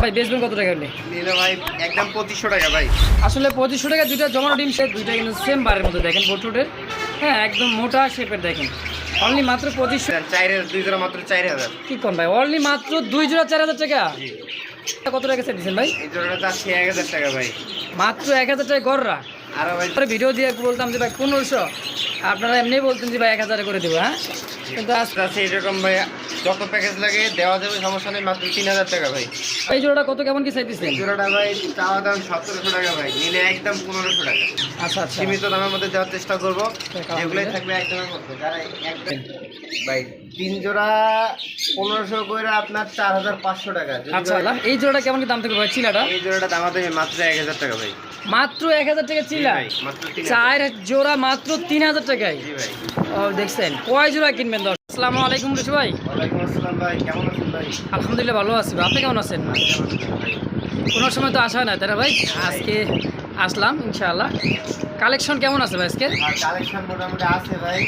ভাই বেচবেন কত টাকা হলে নিলে ভাই একদম পঁচিশশো টাকা ভাই। আসলে পঁচিশশো টাকা দুইটা জমানো ডিম সে দুইটা কিন্তু সেম বারের মধ্যে দেখেন বোটরুটের হ্যাঁ একদম মোটা শেপের দেখেন। অনলি মাত্র পঁচিশশো চার দুই জোড়া মাত্র চার হাজার। কি কোন ভাই? অনলি মাত্র দুই জোড়া চার হাজার টাকা? জি। কত টাকা সেট দিচ্ছেন ভাই? এই জোড়াটা যাচ্ছে এক হাজার টাকা ভাই। মাত্র এক হাজার টাকা গড়রা। আরও ভাই ভিডিও দিয়ে বলতাম যে ভাই পনেরোশো। আপনারা এমনি বলতেন যে ভাই এক হাজারে করে দেবো হ্যাঁ? কিন্তু আজ আছে এরকম ভাই যত প্যাকেজ লাগে দেওয়া যাবে সমস্যা নেই মাত্র তিন হাজার টাকা ভাই। এই জোড়াটা কত কেমন কি চাইতেছেন জোড়াটা ভাই চাওয়া দাম সতেরোশো টাকা ভাই নিলে একদম পনেরোশো টাকা। আচ্ছা আচ্ছা। সীমিত দামের মধ্যে দেওয়ার চেষ্টা করব। হবে। থাকবে একদমের মধ্যে। যারা একদম ভাই তিন জোড়া পনেরোশো করে আপনার চার হাজার পাঁচশো টাকা। আচ্ছা এই জোড়াটা কেমন কি দাম থাকবে ভাই চিলাটা? এই জোড়াটা দাম হবে মাত্র এক হাজার টাকা ভাই। মাত্র এক হাজার টাকা চিলা? চার জোড়া মাত্র তিন হাজার টাকায়? ও দেখছেন। কয় জোড়া কিনবেন দশ আসসালামু আলাইকুম ঋষি ভাই। আলহামদুলিল্লাহ ভালো আছি আপনি কেমন আছেন? ভাই? কোনো সময় তো আসা হয় না তাই না ভাই? আজকে আসলাম ইনশাআল্লাহ। কালেকশন কেমন আছে ভাই আজকে? কালেকশন মোটামুটি আছে ভাই।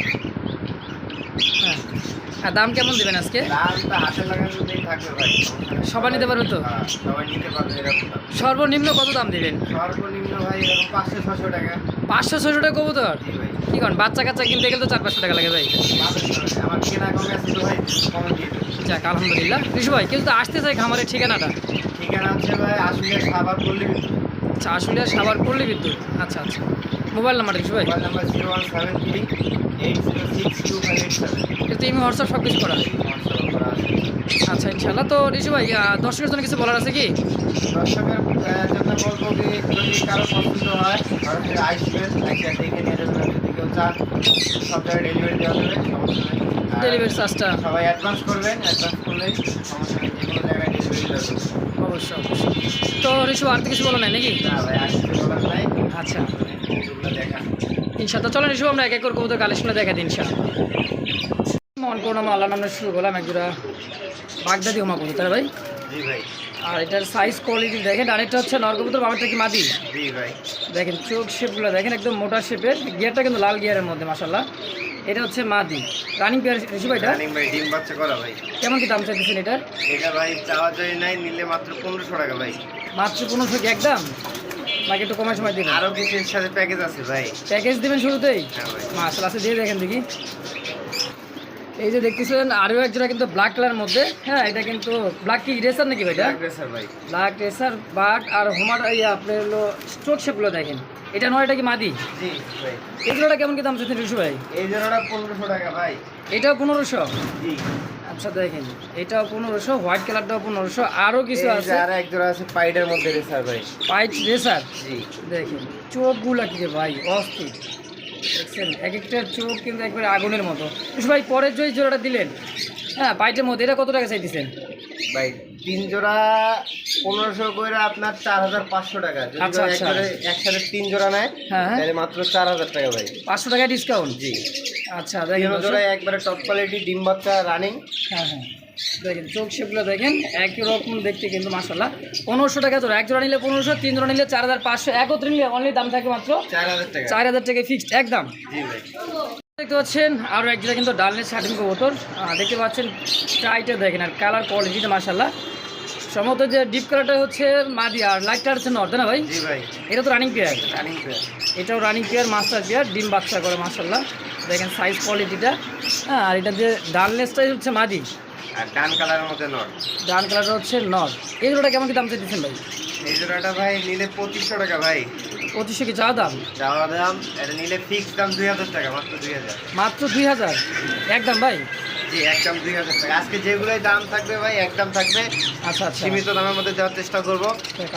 হ্যাঁ। আর দাম কেমন দিবেন আজকে? ভাই। সবাই নিতে পারবে তো? হ্যাঁ, সর্বনিম্ন কত দাম দিবেন? সর্বনিম্ন ভাই এরকম পাঁচশো ছশো টাকা। কবুতর? কি করেন বাচ্চা কাচ্চা কিনতে গেলে তো চার পাঁচশো টাকা লাগে ভাই। যাক আলহামদুলিল্লাহ। ঋষি ভাই কিন্তু আসতে চাই খামারের ঠিকানাটা? ঠিকানা আছে ভাই আসলে খাবার করলে আচ্ছা আসলে সাবার পড়লে বিদ্যুৎ। আচ্ছা আচ্ছা। মোবাইল নাম্বার ঋষি ভাই। Mobile number zero one seven three eight zero six two five eight seven. WhatsApp সব কিছু করা করা আচ্ছা ইনশাল্লাহ তো ঋষি ভাই দর্শকের জন্য কিছু বলার আছে কি? দর্শকের জন্য বলব কি যদি কারও পছন্দ হয় আসবেন একটা দেখে নিয়ে যাবেন। যদি কেউ চান সব জায়গায় ডেলিভারি দেওয়া যাবে সমস্যা নেই। ডেলিভারি চার্জটা সবাই অ্যাডভান্স করবেন অ্যাডভান্স করলেই সমস্যা নেই যে কোনো জায়গায় ডেলিভারি দেওয়া যাবে। অবশ্যই অবশ্যই। তো ঋষি আর তো কিছু বলা নাই নাকি? না ভাই আসতে বলার নাই। আচ্ছা। ইনশাল্লাহ চলেন ঋষি আমরা এক এক করে কবুতর কালেকশনে দেখা দিন ইনশাল্লাহ মন করুন আল্লাহ নামে শুরু করলাম একজোড়া বাগদাদি হোমা কবুতর ভাই? ভাই। আর এটার সাইজ কোয়ালিটি দেখেন আরেকটা হচ্ছে নরকবুতর বাবারটা কি মাদি? ভাই। দেখেন চোখ শেপগুলো দেখেন একদম মোটা শেপের গিয়ারটা কিন্তু লাল গিয়ারের মধ্যে মাসাল্লাহ এটা হচ্ছে মাদি। রানিং পেয়ার ঋষি ভাইটা রানিং ভাই ডিম বাচ্চা করা ভাই। কেমন কি দাম চাইতেছেন এটার? এটা ভাই চাওয়া যায় নাই নিলে মাত্র পনেরোশো টাকা ভাই। মাত্র পনেরোশো কি একদম? নাকি একটু কমার সময় দেবেন। আরও কিছু এর সাথে প্যাকেজ আছে ভাই। প্যাকেজ দেবেন শুরুতেই? হ্যাঁ ভাই। আছে দিয়ে দেখেন দেখি। এই যে দেখতেছেন আরও একজোড়া কিন্তু ব্ল্যাক কালার মধ্যে। হ্যাঁ এটা কিন্তু ব্ল্যাক কি রেসার নাকি ভাই ব্ল্যাক রেসার বাট আর হোমার ইয়ে আপনার হলো স্ট্রোক শেপগুলো দেখেন। এটা নয় এটা কি মাদি? জি ভাই। এগুলোটা কেমন কি দাম চাচ্ছেন ভাই? এই জোড়াটা পনেরোশো টাকা ভাই। এটাও পনেরোশো? জি। আচ্ছা দেখেন এটাও পনেরোশো হোয়াইট কালারটাও পনেরোশো আরও কিছু আছে। আর এক জোড়া আছে পাইডের মধ্যে রেসার ভাই। পাইট রেসার? জি। দেখেন চোখগুলো কি ভাই অস্থির। দেখছেন এক একটা চোখ কিন্তু একবারে আগুনের মতো। ভাই পরের জয় জোড়াটা দিলেন হ্যাঁ পাইটের মধ্যে এটা কত টাকা চাইতেছেন? ভাই তিন জোড়া পনেরোশো করে আপনার চার হাজার পাঁচশো টাকা। যদি আচ্ছা, আচ্ছা। একসাথে তিন জোড়া নেয় হ্যাঁ হ্যাঁ। তাহলে মাত্র চার হাজার টাকা ভাই। পাঁচশো টাকা ডিসকাউন্ট জি। আচ্ছা দেখেন তিন দর্শক। একবারে টপ কোয়ালিটি ডিম বাচ্চা রানিং হ্যাঁ হ্যাঁ। দেখেন চোখ শেপগুলো দেখেন একই রকম দেখতে কিন্তু মাসাল্লাহ পনেরোশো টাকা জোড়া এক জোড়া নিলে পনেরোশো তিন জোড়া নিলে চার হাজার পাঁচশো একত্রে নিলে অনলি দাম থাকে মাত্র চার হাজার টাকা। চার হাজার টাকা ফিক্সড একদম। জি ভাই। দেখতে পাচ্ছেন আরও এক জোড়া কিন্তু ডালনেস কবুতর। আহ, দেখতে পাচ্ছেন টাইটে দেখেন আর কালার কোয়ালিটিটা মাসাল্লাহ সম্ভবত যে ডিপ কালারটা হচ্ছে মাদি আর লাইটটা হচ্ছে নর্থ না ভাই? ভাই। এটা তো রানিং পেয়ার রানিং এটাও রানিং পেয়ার মাস্টার পেয়ার ডিম বাচ্চা করে মার্শাল্লাহ দেখেন সাইজ কোয়ালিটিটা হ্যাঁ আর এটা যে ডালনেসটাই হচ্ছে মাদি। আর ডান কালারের মধ্যে নট ডান কালারটা হচ্ছে নর্থ এই জোড়াটা কেমন কি দাম চাইতেছেন ভাই? এই জোড়াটা ভাই নিলে পঁচিশশো টাকা ভাই। পঁচিশশো কি চাওয়া দাম? চাওয়া দাম এটা নিলে ফিক্স দাম দুই হাজার টাকা মাত্র দুই হাজার। মাত্র দুই হাজার? একদম ভাই। জি একদম দুই হাজার টাকা। আজকে যেগুলোই দাম থাকবে ভাই একদম থাকবে। আচ্ছা আচ্ছা। সীমিত দামের মধ্যে দেওয়ার চেষ্টা করব।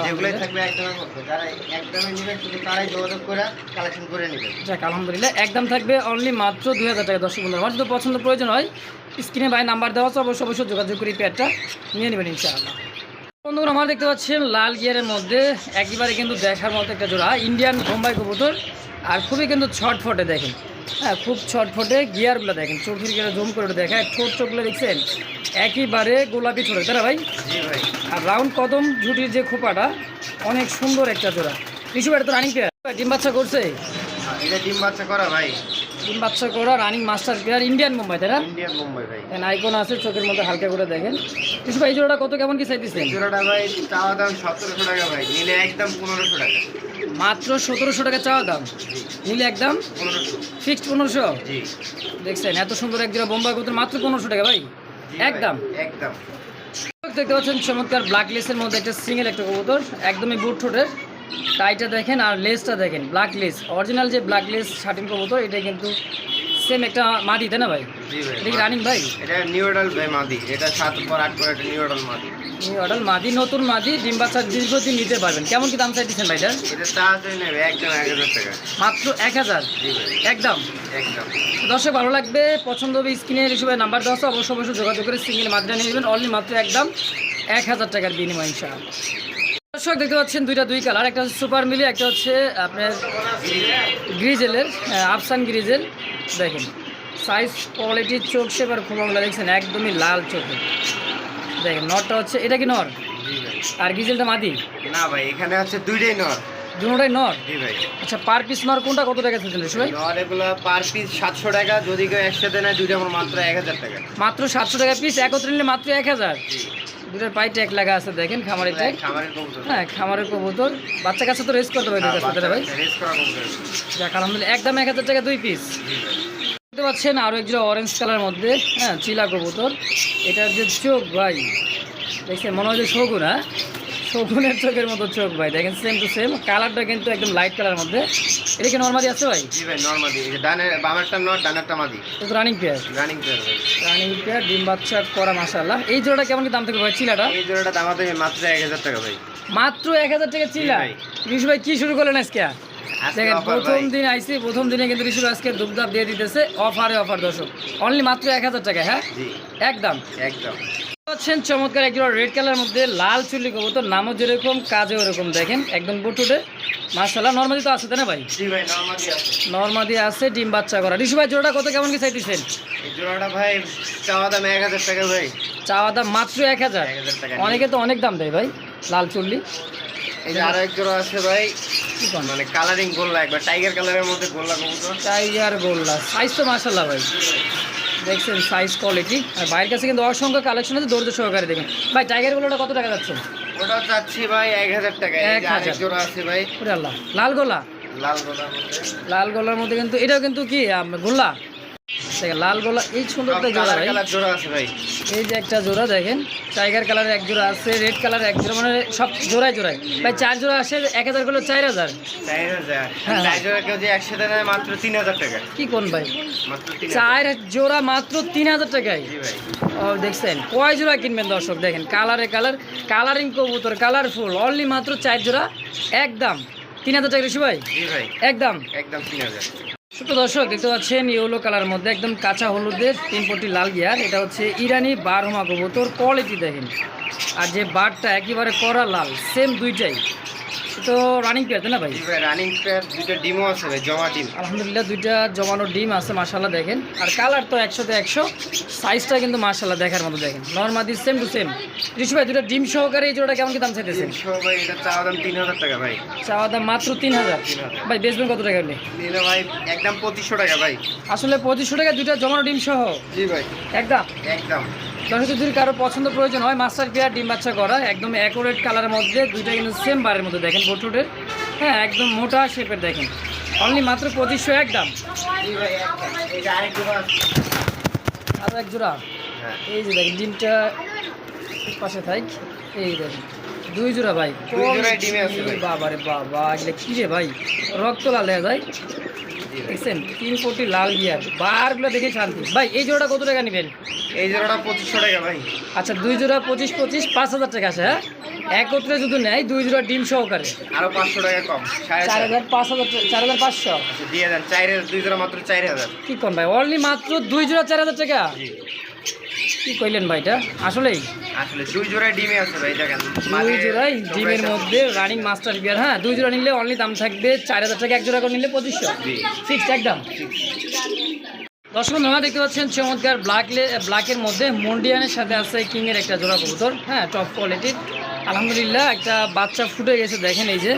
যেগুলোই থাকবে একদমের মধ্যে। যারা একদমই নেবেন শুধু তারাই যোগাযোগ করে কালেকশন করে নেবেন। যাক আলহামদুলিল্লাহ একদম থাকবে অনলি মাত্র দুই হাজার টাকা দর্শক বন্ধু আমার যদি পছন্দ প্রয়োজন হয় স্ক্রিনে ভাই নাম্বার দেওয়া আছে অবশ্যই অবশ্যই যোগাযোগ করে প্যাডটা নিয়ে নেবেন ইনশাআল্লাহ। বন্ধুরা আমার দেখতে পাচ্ছেন লাল গিয়ারের মধ্যে একেবারে কিন্তু দেখার মতো একটা জোড়া। ইন্ডিয়ান বোম্বাই কবুতর আর খুবই কিন্তু ছটফটে দেখেন। হ্যাঁ খুব ছটফটে গিয়ারগুলো দেখেন চোখের গিয়ে জুম করে দেখেন ছোট চোখগুলো দেখছেন? একইবারে গোলাপি ছোটো তাই ভাই? ভাই। আর রাউন্ড কদম ঝুটির যে খোপাটা অনেক সুন্দর একটা জোড়া। কিছু বাড়ি তো রানিং ডিম বাচ্চা করছে? এটা ডিম বাচ্চা করা ভাই। ডিম বাচ্চা করা রানিং মাস্টার ইন্ডিয়ান মুম্বাই তাই না? ইন্ডিয়ান মুম্বাই ভাই। আইকন আছে চোখের মধ্যে হালকা করে দেখেন। কিছু ভাই জোড়াটা কত কেমন কি চাইতেছেন জোড়াটা ভাই চাওয়া দাম সতেরোশো টাকা ভাই। নিলে একদম পনেরোশো টাকা। মাত্র সতেরোশো টাকা চাওয়া দাম। নিলে একদম? ফিক্সড পনেরোশো? জি। দেখছেন এত সুন্দর এক জোড়া বোম্বাই কবুতর মাত্র পনেরোশো টাকা ভাই? ভাই, একদম? একদম। দেখতে পাচ্ছেন চমৎকার ব্ল্যাক লেসের মধ্যে একটা সিঙ্গেল একটা কবুতর একদমই বুট ঠোঁটের। টাইটা দেখেন আর লেসটা দেখেন ব্ল্যাক লেস অরিজিনাল যে ব্ল্যাক লেস শার্টিন কবুতর এটা কিন্তু সেম একটা মাদি তাই না ভাই? ভাই এটা কি রানিং ভাই? এটা নিউ অডাল ভাই মাদি। এটা সাত পর আট পর এটা মাদি। মাদি নতুন মাদি ডিম বাচ্চা দীর্ঘদিন নিতে পারবেন। কেমন কি দাম চাইতেছেন ভাইটা এটা? চা আছে নেবে একদম এক হাজার টাকা। মাত্র এক হাজার? জি ভাই একদম? একদম। দর্শক ভালো লাগবে পছন্দ হবে স্ক্রিনের হিসেবে নাম্বার দেওয়া আছে অবশ্যই অবশ্যই যোগাযোগ করে সিঙ্গেল মাত্রা নিয়ে নেবেন। অনলি মাত্র একদম এক হাজার টাকার বিনিময় ইনশাআল্লাহ। দর্শক দেখতে পাচ্ছেন দুইটা দুই কালার একটা হচ্ছে সুপার মিলি একটা হচ্ছে আপনার গ্রিজেলের আফসান গ্রিজেল দেখেন সাইজ কোয়ালিটির চোখ শেপ আর খোমাগুলো দেখছেন একদমই লাল চোখে। দেখেন নটটা হচ্ছে এটা কি নর? আর গ্রিজেলটা মাদি? না ভাই এখানে আছে দুইটাই নর। আচ্ছা পার পিস নর কোনটা কত টাকা চাইছেন ভাই? নর এগুলো পার পিস সাতশো টাকা যদি কেউ একসাথে নেয় দুইটা আমার মাত্র এক হাজার টাকা। মাত্র সাতশো টাকা পিস একত্রে নিলে মাত্র এক হাজার? দুটোর পাই ট্যাগ লাগা আছে দেখেন খামারের ট্যাগ। হ্যাঁ খামারের কবুতর। বাচ্চা কাছে তো রেস করতে হবে হ্যাঁ, ভাই। যাক আলহামদুলিল্লাহ একদম এক হাজার টাকা দুই পিস দেখতে পাচ্ছেন আরও একজন অরেঞ্জ কালার মধ্যে হ্যাঁ চিলা কবুতর। এটার যে চোখ ভাই দেখছেন মনে হয় যে হ্যাঁ? শগুনের চোখের মতো চোখ ভাই। দেখেন সেম টু সেম কালারটা কিন্তু একদম লাইট কালার মধ্যে। এটা কি নর্মালি আছে ভাই? জি ভাই নর্মালি এই যে ডানের বামেরটা নর ডানেরটা মাদি। এটা রানিং পেয়ার রানিং প্লেয়ার ভাই। রানিং পেয়ার ডিম বাচ্চা করা মাসাল্লাহ এই জোড়াটা কেমন কি দাম থেকে ভাই চিলাটা? এই জোড়াটা দাম আছে মাত্র এক হাজার টাকা ভাই। মাত্র এক হাজার টাকা চিলা? ভাই। ঋষু ভাই কি শুরু করলেন আজকে? দেখেন প্রথম দিন আইসি প্রথম দিনে কিন্তু ঋষু আজকে দুপদাপ দিয়ে দিতেছে। অফারে অফার দর্শক। অনলি মাত্র এক হাজার টাকা হ্যাঁ? জি। একদম। একদম। পাচ্ছেন চমৎকার একজন রেড কালার মধ্যে লাল চুল্লি কবুতর নামও যেরকম কাজও এরকম দেখেন একদম বুটুটে মার্শাল্লাহ নর্মালি তো আছে তাই না ভাই? নর্মালি আছে। ডিম বাচ্চা করা। ঋষু ভাই জোড়াটা কত কেমন কি চাইতেছেন জোড়াটা ভাই চাওয়া দাম এক হাজার টাকা ভাই। চাওয়া দাম মাত্র এক হাজার। অনেকে তো অনেক দাম দেয় ভাই লাল চুল্লি। এই যে আরও এক জোড়া আছে ভাই মানে কালারিং গোল্লা একবার টাইগার কালারের মধ্যে গোল্লা কবুতর। টাইগার গোল্লা সাইজ তো মার্শাল্লাহ ভাই। দেখছেন সাইজ কোয়ালিটি আর বাইরের কাছে কিন্তু অসংখ্য কালেকশন আছে দৌড় সহকারে দেখবেন ভাই টাইগার গোলাটা কত টাকা যাচ্ছে? ওটা যাচ্ছে ভাই এক হাজার টাকা। এই এক যে আরেক হাজার। জোড়া আছে ভাই। ওরে আল্লাহ। লাল গোলা? লাল গোলা লাল গোলার মধ্যে কিন্তু এটাও কিন্তু কি গোল্লা? দেখেন লাল গোলা এই সুন্দর জোড়া ভাই। জোড়া আছে ভাই। এই যে একটা জোড়া দেখেন টাইগার কালারের এক জোড়া আছে রেড কালার এক জোড়া মানে সব জোড়ায় জোড়ায় ভাই চার জোড়া আসে এক হাজার করলে চার হাজার। হ্যাঁ। কি কোন ভাই? চার জোড়া মাত্র তিন হাজার টাকায়। ভাই। ও দেখছেন কয় জোড়া কিনবেন দর্শক? দেখেন কালারে কালার কালারিং কবুতর কালারফুল অনলি মাত্র চার জোড়া একদম। তিন হাজার টাকা ঋষি ভাই? ভাই। একদম। একদম তিন হাজার। ছোট দর্শক, দেখতে পাচ্ছেন ইয়েলো কালার মধ্যে একদম কাঁচা হলুদের তিন পটি লাল গিয়ার এটা হচ্ছে ইরানি বারহমা কবুতর। কোয়ালিটি দেখেন। আর যে বারটা একেবারে করা লাল সেম দুইটাই। তো রানিং পেয়ার না ভাই? রানিং ডিমও আছে ভাই জমা ডিম। আলহামদুলিল্লাহ দুইটা জমানো ডিম আছে মার্শাল্লাহ দেখেন। আর কালার তো একশোতে একশো সাইজটা কিন্তু মার্শাল্লাহ দেখার মতো দেখেন। নর্মাদি সেম টু সেম ঋষি ভাই দুটো ডিম সহকারে এই জোড়াটা কেমন কি দাম চাইতেছেন? ভাই এটা চাওয়া দাম তিন হাজার টাকা ভাই। চাওয়া দাম মাত্র তিন হাজার। ভাই বেচবেন কত টাকা হলে ভাই একদম পঁচিশশো টাকা ভাই। আসলে পঁচিশশো টাকা দুইটা জমানো ডিম সহ? জি ভাই। একদম? একদম। দর্শক যদি কারও পছন্দ প্রয়োজন হয় মাস্টার পেয়ার ডিম বাচ্চা করা একদম অ্যাকোরেট কালারের মধ্যে দুইটা কিন্তু সেম বারের মধ্যে দেখেন বোটুটের হ্যাঁ একদম মোটা শেপের দেখেন। অনলি মাত্র পঁচিশশো জোড়া আছে আরও এক জোড়া? হ্যাঁ। এই যে দেখেন ডিমটা পাশে থাক। এই দেখেন দুই জোড়া ভাই। বাবা রে বাবা এগুলো কি রে ভাই? রক্ত লাল যায়। ভাই দেখছেন তিন কোটি লাল গিয়ার। বারগুলো দেখে শান্তি। ভাই এই জোড়াটা কত টাকা নেবেন? এই জোড়াটা পঁচিশশো টাকা ভাই। আচ্ছা দুই জোড়া পঁচিশ পঁচিশ পাঁচ হাজার টাকা আছে হ্যাঁ? একত্রে যদি নেয় দুই জোড়া ডিম সহকারে। আরও পাঁচশো টাকা কম চার হাজার পাঁচ হাজার চার হাজার পাঁচশো? আচ্ছা, দিয়ে দেন। চার হাজার দুই জোড়া মাত্র চার হাজার। কি কম ভাই? অনলি মাত্র দুই জোড়া চার হাজার টাকা? জি। কি কইলেন ভাইটা আসলেই? আসলে দুই জোড়া ডিমে আছে ভাই দেখেন। দুই জোড়াই ডিমের মধ্যে রানিং মাস্টার বিয়ার হ্যাঁ দুই জোড়া নিলে অনলি দাম থাকবে চার হাজার টাকা এক জোড়া করে নিলে পঁচিশশো। ফিক্সড একদম। দর্শক আমরা দেখতে পাচ্ছেন চমৎকার ব্ল্যাক ব্ল্যাকের মধ্যে মন্ডিয়ানের সাথে আছে কিংয়ের একটা জোড়া কবুতর হ্যাঁ টপ কোয়ালিটির আলহামদুলিল্লাহ একটা বাচ্চা ফুটে গেছে দেখেন এই যে।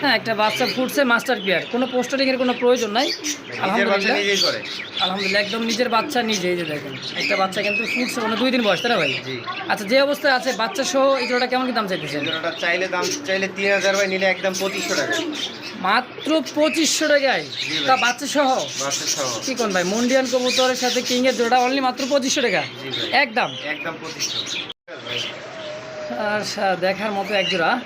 হ্যাঁ একটা বাচ্চা ফুটছে মাস্টার পেয়ার। কোনো পোস্টারিংয়ের কোনো প্রয়োজন নাই। আলহামদুলিল্লাহ। আলহামদুলিল্লাহ একদম নিজের বাচ্চা নিজে এই যে দেখেন। একটা বাচ্চা কিন্তু ফুটছে মানে দুই দিন বয়স তাই ভাই? আচ্ছা যে অবস্থায় আছে বাচ্চা সহ এই জোড়াটা কেমন কি দাম চাইতেছেন? জোড়াটা চাইলে দাম চাইলে তিন হাজার ভাই নিলে একদম পঁচিশশো টাকা। মাত্র পঁচিশশো টাকায়? তা বাচ্চা সহ? বাসের সহ। কি কোন ভাই মন্ডিয়ান কবুতরের সাথে কিংয়ের জোড়া অনলি মাত্র পঁচিশশো টাকা? একদম। একদম পঁচিশশো। আর দেখার মতো একজোড়া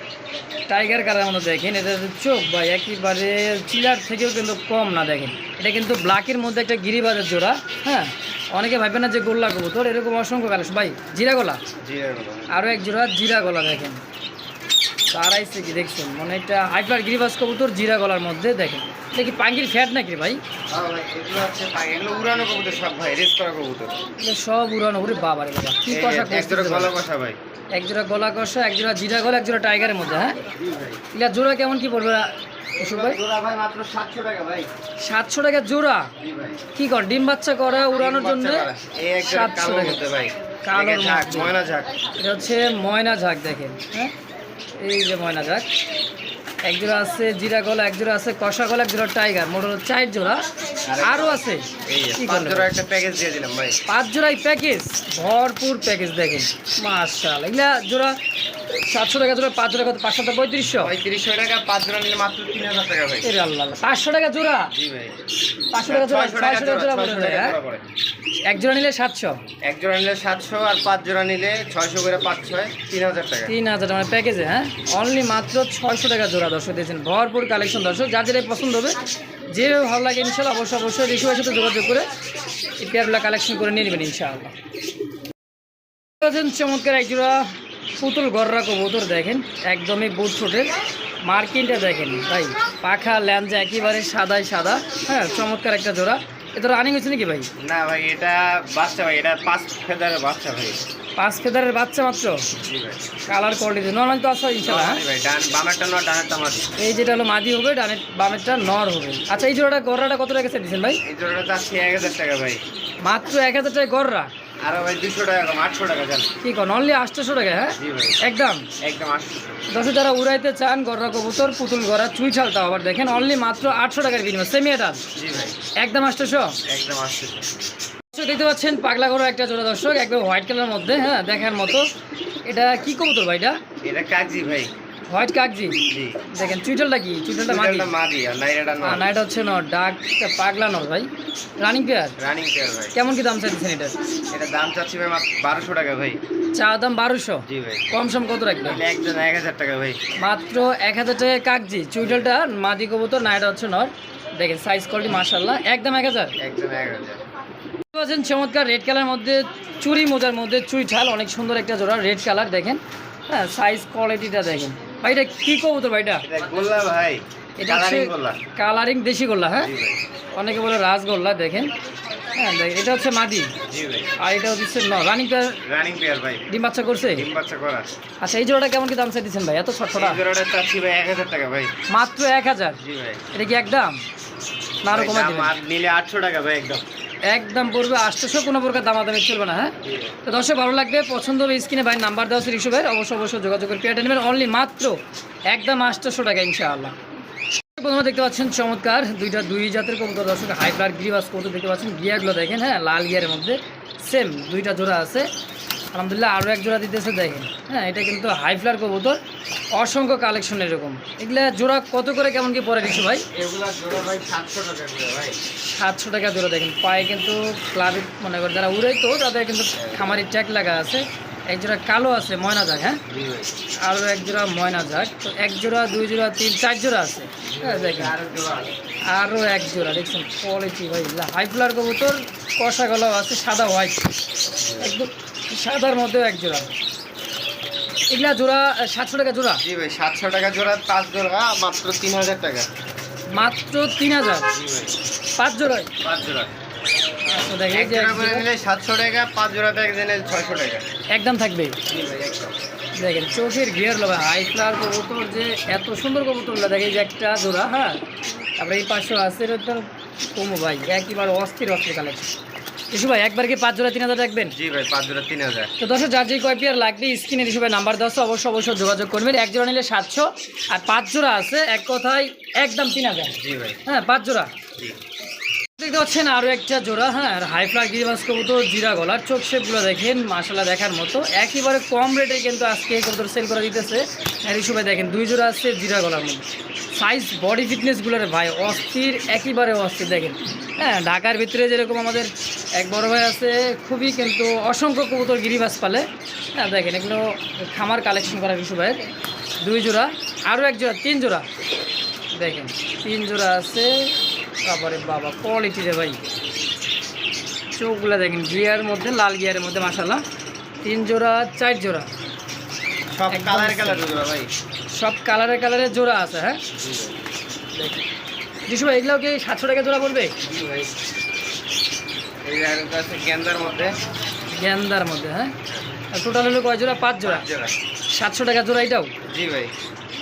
টাইগার কালার মতো দেখেন। এটা চোখ বা একইবারে চিলার থেকেও কিন্তু কম না দেখেন। এটা কিন্তু ব্ল্যাকের মধ্যে একটা গিরিবাজের জোড়া হ্যাঁ? অনেকে ভাববে না যে গোল্লা কবুতর এরকম অসংখ্য কালেকশন ভাই জিরা গলা? গোলা। আরও এক জোড়া জিরা গলা দেখেন। তারাইছে কি দেখছেন? মানে একটা হাইপার গিরিবাজ কবুতর জিরা গলার মধ্যে দেখেন। এটা কি পাঙ্গির ফ্যাট নাকি ভাই? হ্যাঁ উড়ানো কবুতর সব ভাই রেস করা কবুতর। সব উড়ানো করে বাবা রে বাবা কি কষা গলা কষা ভাই। এক জোড়া গলা কষা এক জোড়া জিরা গলা এক জোড়া টাইগারের মধ্যে হ্যাঁ? এগুলা জোড়া কেমন কি পড়বে সাতশো টাকা সাতশো জোড়া? কি কর ডিম বাচ্চা করা উড়ানোর জন্য? বাচ্চা করা। এই এক জোড়া 700 কালোর টাকা। ময়না ঝাঁক। এটা হচ্ছে ময়না ঝাঁক দেখেন হ্যাঁ? এই যে ময়না যাক এক জোড়া আছে জিরা গলা এক জোড়া আছে কষা গলা এক জোড়া টাইগার। মোটর হলো চার জোড়া। আরও আছে। পাঁচ করলেন? জোড়া একটা প্যাকেজ দিয়ে দিলাম পাঁচ জোড়াই প্যাকেজ ভরপুর প্যাকেজ দেখেন। মার্শাল এগুলা জোড়া সাতশো টাকা জোড়া পাঁচ জোড়া কত পাঁচশো পঁয়ত্রিশশো? পঁয়ত্রিশশো টাকা পাঁচ জোড়া নিলে মাত্র তিন হাজার টাকা ভাই। এর আল্লাহ। পাঁচশো টাকা জোড়া? জি ভাই। পাঁচশো টাকা জোড়া ছয়শো টাকা জোড়া হ্যাঁ? এক জোড়া নিলে সাতশো? এক জোড়া নিলে সাতশো আর পাঁচ জোড়া নিলে ছয়শো করে পাঁচ ছয় তিন হাজার টাকা। তিন হাজার টাকা প্যাকেজে হ্যাঁ? অনলি মাত্র ছয়শো টাকা জোড়া দর্শক দিয়েছেন ভরপুর কালেকশন দর্শক যার যেটাই পছন্দ হবে যেভাবে ভালো লাগে ইনশাল্লাহ অবশ্যই অবশ্যই রিসুয়ের সাথে যোগাযোগ করে এই পেয়ারগুলো কালেকশন করে নিয়ে নেবেন ইনশাআল্লাহ চমৎকার এক জোড়া। পুতুল গররা কবুতর দেখেন একদমই বুট ফুটের মার্কিনটা দেখেন ভাই। পাখা ল্যাঞ্জা একেবারে সাদাই সাদা হ্যাঁ চমৎকার একটা জোড়া। এটা রানিং হয়েছে নাকি ভাই? না ভাই এটা বাচ্চা ভাই এটা পাঁচ ফেদারের বাচ্চা ভাই। পাঁচ ফেদারের বাচ্চা মাত্র? কালার কোয়ালিটি নর্মাল তো আছে ইনশাল্লাহ হ্যাঁ ভাই ডান বামেরটা নয় ডানেরটা মাটি এই যেটা হলো মাদি হবে ডানের বামেরটা নর হবে। আচ্ছা এই জোড়াটা গররাটা কত টাকা দিচ্ছেন ভাই? এই জোড়াটা চাচ্ছি এক হাজার টাকা ভাই। মাত্র এক হাজার টাকা গররা? আরও ভাই টাকা কম কি কন অনলি আটশোশো টাকা হ্যাঁ? একদম? একদম আটশো দশ যারা উড়াইতে চান গররা কবুতর পুতুল গড়া চুই ছালটা আবার দেখেন অনলি মাত্র আটশো টাকার বিনিময়। সেমি এটাল জি ভাই। একদম দর্শক দেখতে পাচ্ছেন পাগলা গরু একটা জোড়া দর্শক একদম হোয়াইট কালার মধ্যে হ্যাঁ দেখার মতো। এটা কি কবুতর ভাই এটা? এটা কাগজি ভাই। হোয়াইট কাগজি জি। দেখেন চুইটালটা কি? চুইটালটা মাদি মাদি আর নাইরাটা না এটা হচ্ছে নর। ডাক পাগলা নর ভাই। রানিং পেয়ার রানিং পেয়ার ভাই। কেমন কি দাম চাইছেন এটা এটা দাম চাচ্ছি ভাই মাত্র বারোশো টাকা ভাই। চা দাম বারোশো? জি ভাই। কম সম কত রাখবেন? একজন এক হাজার টাকা ভাই। মাত্র এক হাজার টাকা কাগজি চুইটালটা মাদি কবুতর না এটা হচ্ছে নর। দেখেন সাইজ কোয়ালিটি মার্শাল্লাহ একদম এক হাজার? একজন এক পাচ্ছেন চমৎকার রেড কালার মধ্যে চুরি মোজার মধ্যে চুই ঠাল অনেক সুন্দর একটা জোড়া রেড কালার দেখেন। হ্যাঁ সাইজ কোয়ালিটিটা দেখেন। ভাই এটা কী কবুতর ভাই এটা গোল্লা ভাই এটা কালারিং দেশি গোল্লা হ্যাঁ? অনেকে বলে রাজগোল্লা দেখেন। হ্যাঁ এটা হচ্ছে মাদি। আর এটা হচ্ছে রানিং পেয়ার রানিং পেয়ার ভাই। ডিম বাচ্চা করছে? ডিম বাচ্চা করা। আচ্ছা এই জোড়াটা কেমন কি দাম চাইতেছেন ভাই? এত ছটফটা এই জোড়াটা চাচ্ছি ভাই এক হাজার টাকা ভাই। মাত্র এক হাজার? জি ভাই। এটা কি একদম? না আরও দেবেন। নিলে আটশো টাকা ভাই একদম। একদম পড়বে আটশোশো কোনো প্রকার দামাদামি চলবে না হ্যাঁ? তো দর্শক, ভালো লাগবে পছন্দ হবে স্ক্রিনে ভাই নাম্বার দেওয়া আছে ভাইয়ের অবশ্যই অবশ্যই যোগাযোগ করে পেয়ারটা নেবেন। অনলি মাত্র একদম আটশোশো টাকা, ইনশাআল্লাহ। প্রথমে দেখতে পাচ্ছেন, চমৎকার, দুইটা দুই জাতের কবুতর দর্শক হাই ব্লাড গ্রিবাস কবুতর দেখতে পাচ্ছেন গিয়ারগুলো দেখেন হ্যাঁ লাল গিয়ারের মধ্যে সেম দুইটা জোড়া আছে। আলহামদুলিল্লাহ আরও এক জোড়া দিতেছে দেখেন। হ্যাঁ এটা কিন্তু হাই ফ্লার কবুতর অসংখ্য কালেকশন এরকম। এগুলা জোড়া কত করে কেমন কি পড়ে রিক্সু ভাই? সাতশো টাকা জোড়া দেখেন। পায়ে কিন্তু ক্লাবে মনে করেন যারা উড়াই তো তাদের কিন্তু খামারি ট্যাগ লাগা আছে। এক জোড়া কালো আছে ময়না যাক হ্যাঁ? আরও এক জোড়া ময়না যাক তো এক জোড়া দুই জোড়া তিন চার জোড়া আছে। হ্যাঁ দেখেন। আরও এক জোড়া দেখছেন? কোয়ালিটি ভাই হাই ফ্লার কবুতর কষা গলাও আছে সাদা হোয়াইট একদম সাদার মধ্যেও এক জোড়া। এগুলা জোড়া সাতশো টাকা জোড়া? জি ভাই সাতশো টাকা জোড়া পাঁচ জোড়া মাত্র তিন হাজার টাকা। মাত্র তিন হাজার? পাঁচ জোড়ায়? পাঁচ জোড়া। আচ্ছা সাতশো টাকা পাঁচ জোড়া প্যাক দিলে ছয়শো টাকা। একদম থাকবে? দেখেন চোখের ঘিয়ার লোভা হাই ফ্লার কবুতর যে এত সুন্দর কবুতরগুলো দেখে যে একটা জোড়া হ্যাঁ? তারপরে এই পাশেও আছে কমো ভাই একবার অস্থির অস্থির কালেকশন ইসু ভাই একবার কি পাঁচ জোড়া তিন হাজার রাখবেন? জি ভাই পাঁচ জোড়া তিন হাজার। তো দশ যার যে কয় পেয়ার লাগবে স্ক্রিনের ভাই নাম্বার দশ অবশ্য অবশ্যই যোগাযোগ করবেন। এক জোড়া নিলে সাতশো আর পাঁচ জোড়া আছে এক কথায় একদম তিন হাজার। জি ভাই। হ্যাঁ পাঁচ জোড়া। জি। দেখতে পাচ্ছেন আরও একটা জোড়া হ্যাঁ আর হাই ফ্লাগ গিরিবাস কবুতর, জিরা গলার চোখ শেপগুলো দেখেন মাসালা দেখার মতো। একেবারে কম রেটে কিন্তু আজকে এই কবুতর সেল করে দিতেছে। এর হিসেবে দেখেন, দুই জোড়া আছে, জিরা গলার মধ্যে। সাইজ বডি ফিটনেসগুলোর ভাই, অস্থির, একেবারে অস্থির দেখেন। হ্যাঁ ঢাকার ভিতরে যেরকম আমাদের এক বড় ভাই আছে, খুবই কিন্তু অসংখ্য কবুতর গিরিবাস পালে। হ্যাঁ দেখেন, এগুলো খামার কালেকশন হিসু ভাইয়ের দুই জোড়া আরও এক জোড়া, তিন জোড়া। দেখেন, তিন জোড়া আছে। তারপরে বাবা কোয়ালিটি রে ভাই। চোখগুলো দেখেন গিয়ার মধ্যে লাল গিয়ারের মধ্যে মাসালা তিন জোড়া চার জোড়া। সব কালার কালার জোড়া ভাই। সব কালারে কালারে জোড়া আছে হ্যাঁ? ভাই। যিশু ভাই এগুলো কি সাতশো টাকা জোড়া পড়বে? গেন্দার মধ্যে। গেন্দার মধ্যে হ্যাঁ? টোটাল হলো কয় জোড়া? পাঁচ জোড়া। পাঁচ জোড়া। সাতশো টাকা জোড়া এটাও? জি ভাই।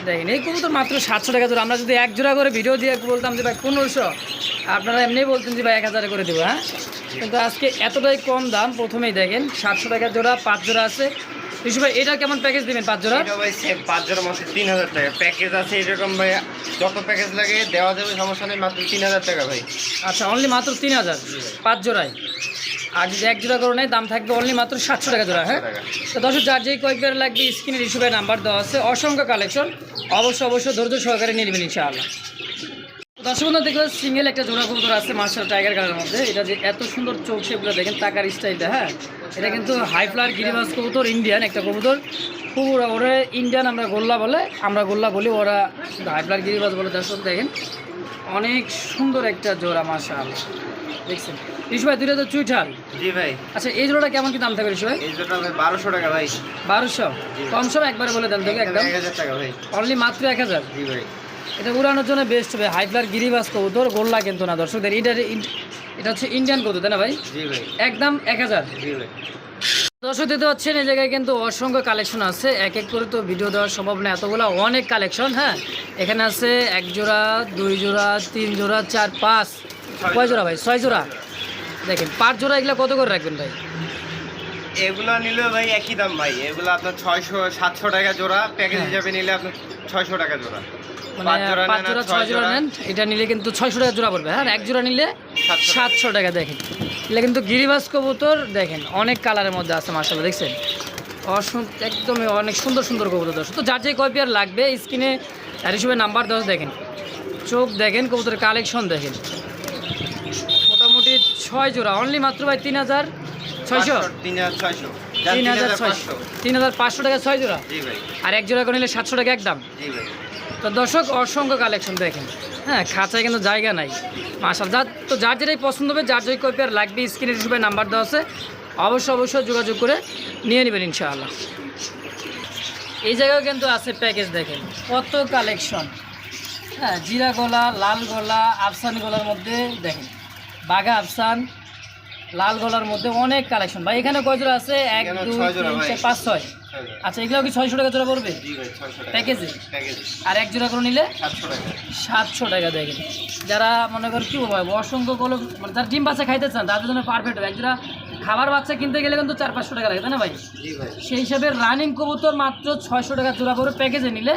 দেখেন এই কবুতর মাত্র সাতশো টাকা জোড়া আমরা যদি এক জোড়া করে ভিডিও দিয়ে বলতাম যে ভাই পনেরোশো আপনারা এমনি বলতেন যে ভাই এক হাজারে করে দেবো হ্যাঁ? কিন্তু আজকে এতটাই কম দাম প্রথমেই দেখেন সাতশো টাকা জোড়া পাঁচ জোড়া আছে। বিশু ভাই এটা কেমন প্যাকেজ দেবেন পাঁচ জোড়া? ভাই পাঁচ জোড়া মাসে তিন হাজার টাকা। প্যাকেজ আছে এরকম ভাই যত প্যাকেজ লাগে দেওয়া যাবে সমস্যা নেই মাত্র তিন হাজার টাকা ভাই। আচ্ছা অনলি মাত্র তিন হাজার পাঁচ জোড়ায়। আর যদি এক জোড়া করে নেয় দাম থাকবে অনলি মাত্র সাতশো টাকা জোড়া হ্যাঁ? তো দর্শক, যার যেই কয়েকবার লাগবে স্ক্রিনের ইস্যুবে নাম্বার দেওয়া আছে, অসংখ্য কালেকশন অবশ্যই অবশ্যই ধৈর্য সহকারে নিয়ে নেবেন ইনশাআল্লাহ। দর্শক বন্ধু দেখো সিঙ্গেল একটা জোড়া কবুতর আছে মার্শাল টাইগার কালারের মধ্যে। এটা যে এত সুন্দর চোখ শেপগুলো দেখেন, টাকার স্টাইলটা হ্যাঁ? এটা কিন্তু হাই ফ্লার গিরিবাস কবুতর ইন্ডিয়ান একটা কবুতর। খুব ওরা ওরা ইন্ডিয়ান আমরা গোল্লা বলে, আমরা গোল্লা বলি, ওরা হাই ফ্লার গিরিবাস বলে। দর্শক দেখেন, অনেক সুন্দর একটা জোড়া মার্শাল দেখছেন। ভাই দুইটা তো চুইঠাল জি ভাই। আচ্ছা এই জোড়াটা কেমন কি দাম থাকবে ভাই? এই জোড়া ভাই বারোশো টাকা ভাই। বারোশো? কম একবারে বলে দেন তোকে একদম। এক হাজার টাকা ভাই। অনলি মাত্র এক হাজার? জি ভাই। এটা উড়ানোর জন্য বেস্ট হবে হাইফ্লার গিরিবাস কবুতর গোল্লা কিন্তু না দর্শকদের। এটা এটা হচ্ছে ইন্ডিয়ান কবুতর তাই না ভাই? জি ভাই। একদম এক হাজার। জি ভাই। দর্শক দিতে পাচ্ছেন এই জায়গায় কিন্তু অসংখ্য কালেকশন আছে। এক এক করে তো ভিডিও দেওয়া সম্ভব না এতগুলো অনেক কালেকশন হ্যাঁ? এখানে আছে এক জোড়া দুই জোড়া তিন জোড়া চার পাঁচ। কয় জোড়া ভাই ছয় জোড়া। দেখেন পাঁচ জোড়া এগুলো কত করে রাখবেন ভাই? এগুলো নিলে ভাই একই দাম ভাই। এগুলো আপনার ছয়শো সাতশো টাকা জোড়া। প্যাকেজ। হিসাবে নিলে আপনার ছয়শো টাকা জোড়া। মানে পাঁচ জোড়া পাঁচ নেন আর জোড়া ছয় ছয় জোড়া জোড়া? নেন এটা নিলে কিন্তু ছয়শো টাকা জোড়া পড়বে। হ্যাঁ এক জোড়া নিলে সাতশো টাকা। দেখেন। এগুলো কিন্তু গিরিবাস কবুতর দেখেন অনেক কালারের মধ্যে আছে মার্শাল্লাহ দেখছেন? অসুন একদমই অনেক সুন্দর সুন্দর কবুতর দর্শক। তো যার যে কয় পেয়ার লাগবে স্ক্রিনে হিসেবে নাম্বার দশ দেখেন। চোখ দেখেন কবুতরের কালেকশন দেখেন। মোটামুটি ছয় জোড়া। অনলি মাত্র ভাই তিন হাজার ছয়শো? তিন হাজার ছয়শো। তিন হাজার পাঁচশো। টাকা ছয় জোড়া? আর এক জোড়া করে নিলে সাতশো টাকা একদম। তো দর্শক অসংখ্য কালেকশন দেখেন। হ্যাঁ খাঁচায় কিন্তু জায়গা নাই। মাসাল যার তো যার যেটাই পছন্দ হবে যার যেই কয় পেয়ার লাগবে স্ক্রিনের হিসেবে নাম্বার দেওয়া আছে। অবশ্যই অবশ্যই যোগাযোগ করে নিয়ে নেবেন ইনশাআল্লাহ। এই জায়গায় কিন্তু আছে প্যাকেজ দেখেন। কত কালেকশন হ্যাঁ জিরা গলা লাল গলা আফসান গলার মধ্যে দেখেন। বাঘা আফসান লাল গলার মধ্যে অনেক কালেকশন। ভাই এখানে কয় জোড়া আছে? এক দুই তিন চার পাঁচ ছয়? আচ্ছা এগুলো কি ছয়শো টাকা জোড়া পড়বে? প্যাকেজে? আর এক জোড়া করে নিলে? সাতশো টাকা। দেখেন যারা মনে করেন কী বলব অসংখ্য কোনো মানে যারা ডিম বাচ্চা খাইতে চান তাদের জন্য পারফেক্ট হবে এক জোড়া খাবার বাচ্চা কিনতে গেলে কিন্তু চার পাঁচশো টাকা লাগে তাই না ভাই? ভাই। সেই হিসাবে রানিং কবুতর মাত্র ছয়শো টাকা জোড়া করে প্যাকেজে নিলে।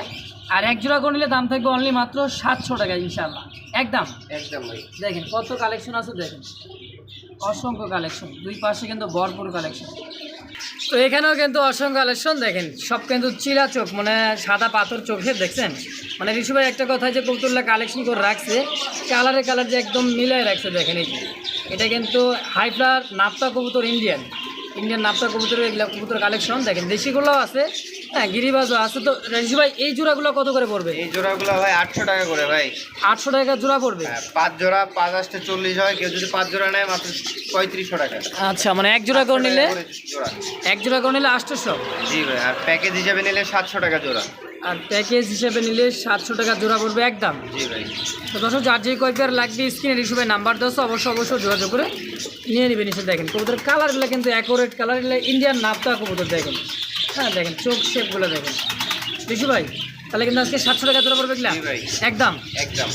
আর এক জোড়া করে নিলে দাম থাকবে অনলি মাত্র সাতশো টাকা ইনশাল্লাহ একদম? একদম দেখেন কত কালেকশন আছে দেখেন। অসংখ্য কালেকশন দুই পাশে কিন্তু ভরপুর কালেকশন তো এখানেও কিন্তু অসংখ্য কালেকশন দেখেন। সব কিন্তু চিলা চোখ মানে সাদা পাথর চোখে দেখছেন? মানে ঋষু ভাই একটা কথা যে কবুতরলা কালেকশন করে রাখছে কালারে কালার যে একদম মিলাই রাখছে দেখেন এই এটা কিন্তু হাইফ্লার নাপ্তা কবুতর ইন্ডিয়ান ইন্ডিয়ান নাপ্তা কবুতরের এগুলা কবুতর কালেকশন দেখেন। দেশিগুলোও আছে হ্যাঁ গিরিবাজও আছে। তো ঋষু ভাই এই জোড়াগুলো কত করে পড়বে? এই জোড়াগুলো ভাই আটশো টাকা করে ভাই। আটশো টাকা জোড়া পড়বে? হ্যাঁ, পাঁচ জোড়া পাঁচ আসতে চল্লিশ হয়। কেউ যদি পাঁচ জোড়া নেয় মাত্র পঁয়ত্রিশশো টাকা। আচ্ছা মানে এক জোড়া করে নিলে এক জোড়া করে নিলে আটশোশো? জি ভাই আর প্যাকেজ হিসাবে নিলে সাতশো টাকা জোড়া। আর প্যাকেজ হিসেবে নিলে সাতশো টাকা জোড়া পড়বে একদম? জি ভাই। তো দর্শক যার যে কয়েকবার লাগবে স্ক্রিনের হিসেবে নাম্বার দশ অবশ্যই অবশ্যই যোগাযোগ করে নিয়ে নেবেন এসে দেখেন। কবুতরের কালারগুলো কিন্তু অ্যাকোরেট কালার ইন্ডিয়ান নাপতা কবুতর দেখেন। হ্যাঁ দেখেন চোখ শেপগুলো দেখেন। বিশু ভাই তাহলে কিন্তু আজকে সাতশো টাকা জোড়া পড়বে কিনা ভাই। একদম? একদম।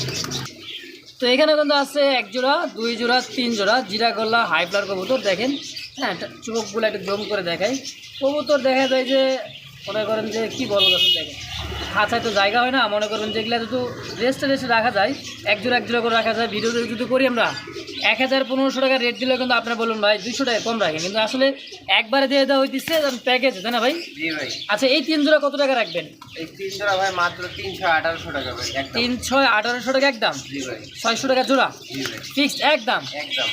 তো এখানে কিন্তু আছে এক জোড়া দুই জোড়া তিন জোড়া জিরা গল্লা হাই ফ্লার কবুতর দেখেন। হ্যাঁ চোখগুলো একটু জম করে দেখাই। কবুতর দেখা যায় যে মনে করেন যে কি বলব দর্শক দেখেন? খাঁচায় তো জায়গা হয় না মনে করবেন যেগুলো যদি রেস্টে রেস্টে রাখা যায় এক জোড়া এক জোড়া করে রাখা যায় ভিডিও যদি করি আমরা এক হাজার পনেরোশো টাকা রেট দিলে কিন্তু আপনারা বলুন ভাই দুশো টাকা কম রাখেন। কিন্তু আসলে একবারে দিয়ে দেওয়া হইতেছে প্যাকেজ তাই না ভাই? আচ্ছা এই তিন জোড়া কত টাকা রাখবেন? এই তিন জোড়া ভাই মাত্র তিনশো আঠারোশো টাকা তিন ছয় আঠারোশো টাকা একদম? ছয়শো টাকা জোড়া? ফিক্সড একদম? একদম।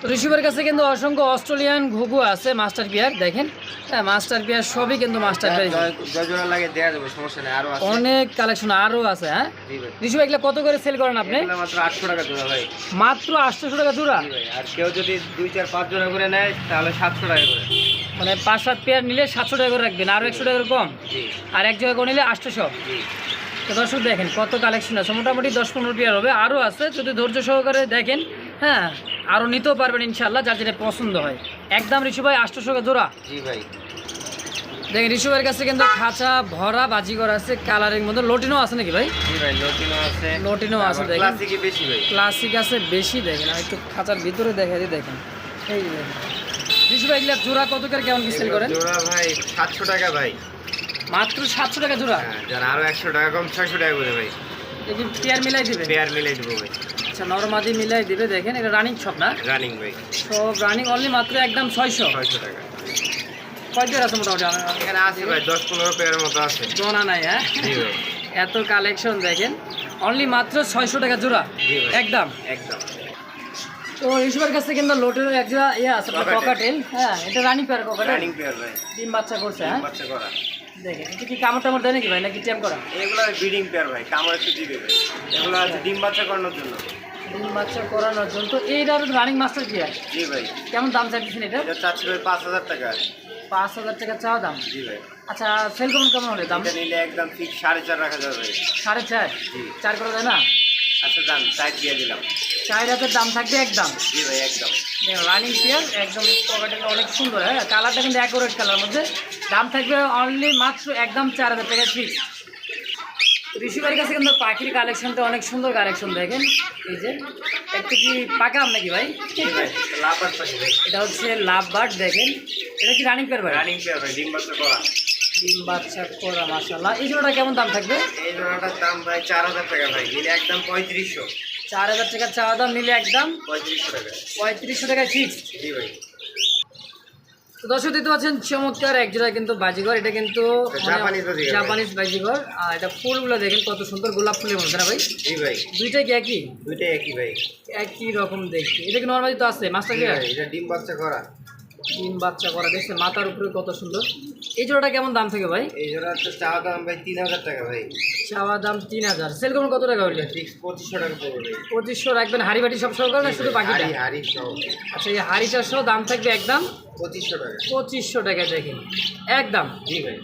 তো ঋষিবের কাছে কিন্তু অসংখ্য অস্ট্রেলিয়ান ঘুঘু আছে মাস্টার বিয়ার দেখেন। হ্যাঁ মাস্টার বিয়ার সবই কিন্তু মাস্টার জয় জোড়া লাগে দেওয়া যাবে সমস্যা নেই আরও আছে। অনেক কালেকশন আরও আছে হ্যাঁ? ভাই। এগুলো কত করে সেল করেন আপনি? মাত্র আটশো টাকা জোড়া ভাই। মাত্র আটশোশো টাকা জোড়া? আর কেউ যদি দুই চার পাঁচ জোড়া করে নেয় তাহলে সাতশো টাকা করে। মানে পাঁচ সাত পেয়ার নিলে সাতশো টাকা করে রাখবেন আরও একশো টাকা করে কম আর এক জায়গা করে নিলে আটশোশো? তো দর্শক দেখেন কত কালেকশন আছে। মোটামুটি দশ পনেরো পেয়ার হবে আরও আছে। যদি ধৈর্য সহকারে দেখেন হ্যাঁ আরও নিতেও পারবেন ইনশাল্লাহ যার যেটা পছন্দ হয়। একদম ঋষি ভাই আটশোশো জোড়া? জি ভাই। দেখেন ঋষভের কাছে কিন্তু খাঁচা ভরা বাজিগর আছে কালারের মধ্যে লটিনও আছে নাকি ভাই? জি ভাই লটিনো আছে। লটিনও আছে দেখেন। ক্লাসিকই বেশি ভাই। ক্লাসিক আছে বেশি দেখেন আর একটু খাঁচার ভিতরে দেখা দিই দেখেন। এই ঋষভ ভাই এগুলা জোড়া কত করে কেমন কি সেল করেন? জোড়া ভাই সাতশো টাকা ভাই। মাত্র সাতশো টাকা জোড়া? হ্যাঁ আরও একশো টাকা কম ছয়শো টাকা করে ভাই। এই পেয়ার মিলাই দিবে পেয়ার মিলাই দেবো ভাই। আচ্ছা নরমাদি মিলাই দিবে দেখেন এটা রানিং ছপ না? রানিং ভাই সব রানিং অনলি মাত্র একদম ছয়শো? ছয়শো টাকা। কয় পেয়ার আছে মোটামুটি? এখানে আছে ভাই দশ পনেরো পেয়ারের মতো আছে। জোনা নাই হ্যাঁ? এত কালেকশন দেখেন। অনলি মাত্র ছয়শো টাকা জোড়া। একদম। একদম। তো ঋষভের কাছে কিন্তু লোটের এক জোড়া ইয়ে আছে। ককাটেল হ্যাঁ এটা running pair cockatiel running pair ভাই। ডিম বাচ্চা করছে হ্যাঁ? বাচ্চা করা। দেখেন এটা কি কামড় টামড় দেয় নাকি ভাই নাকি টেম করা? এগুলো ব্রিডিং পেয়ার ভাই। কামড় একটু দিবে। ভাই এগুলো আছে ডিম বাচ্চা করানোর জন্য। ডিম বাচ্চা করানোর জন্য। তো এইটার রানিং মাস্টার কি আছে জি ভাই। কেমন দাম চাইতেছেন এটা? এটা চাচ্ছি ভাই পাঁচ হাজার টাকা। পাঁচ হাজার টাকা চাওয়া দাম? জি ভাই। আচ্ছা সেল কেমন কেমন হলে দাম? নিলে একদম ঠিক সাড়ে চার রাখা যাবে। সাড়ে চার? চার করে দেয় না? আচ্ছা দাম সাইড দিয়ে দিলাম। চার হাজার দাম থাকবে একদম? জি ভাই একদম। রানিং পেয়ার একদম পকেটটা অনেক সুন্দর হ্যাঁ? কালারটা কিন্তু অ্যাকোরেট কালার মধ্যে। দাম থাকবে অনলি মাত্র একদম চার হাজার টাকা ফিক্স ঋষিবাড়ির কাছে কিন্তু পাখির কালেকশনটা অনেক সুন্দর কালেকশন দেখেন। এই যে একটু কি পাকা আম নাকি ভাই? এটা হচ্ছে লাভ বার্ড দেখেন। এটা কি রানিং পেয়ার ভাই? রানিং পেয়ার ভাই ডিম বাচ্চা করা। ডিম বাচ্চা করা মাসাল্লাহ এই জোড়াটা কেমন দাম থাকবে? এই জোড়াটার দাম ভাই চার হাজার টাকা ভাই নিলে একদম পঁয়ত্রিশশো। চার হাজার টাকা চাওয়া দাম নিলে একদম পঁয়ত্রিশশো টাকা। পঁয়ত্রিশশো টাকায় ফিক্স জি ভাই। তো দর্শক দেখতে পাচ্ছেন চমৎকার এক জোড়া কিন্তু বাজিঘর। এটা কিন্তু জাপানিজ বাজিঘর। জাপানিজ বাজিঘর। আর এটা ফুলগুলো দেখেন কত সুন্দর গোলাপ ফুলের মধ্যে না ভাই? ভাই। দুইটাই কি একই? দুইটাই একই ভাই। একই রকম দেখতে। এটা কি নর্মালি তো আছে মাস্টার এটা ডিম বাচ্চা করা। ডিম বাচ্চা করা দেখছে মাথার উপরে কত সুন্দর। এই জোড়াটা কেমন দাম থাকে ভাই? এই জোড়া চাওয়া দাম ভাই তিন হাজার টাকা ভাই। চাওয়া দাম তিন হাজার। সেল কেমন কত টাকা হইলে? পঁচিশশো টাকা পড়বে পঁচিশশো রাখবেন হাড়ি বাটি সব সরকার না শুধু বাকি হাড়ি হাড়ি সহ আচ্ছা এই হাড়ি সহ দাম থাকবে একদম পঁচিশশো টাকা। পঁচিশশো টাকা দেখেন। একদম। জি ভাই।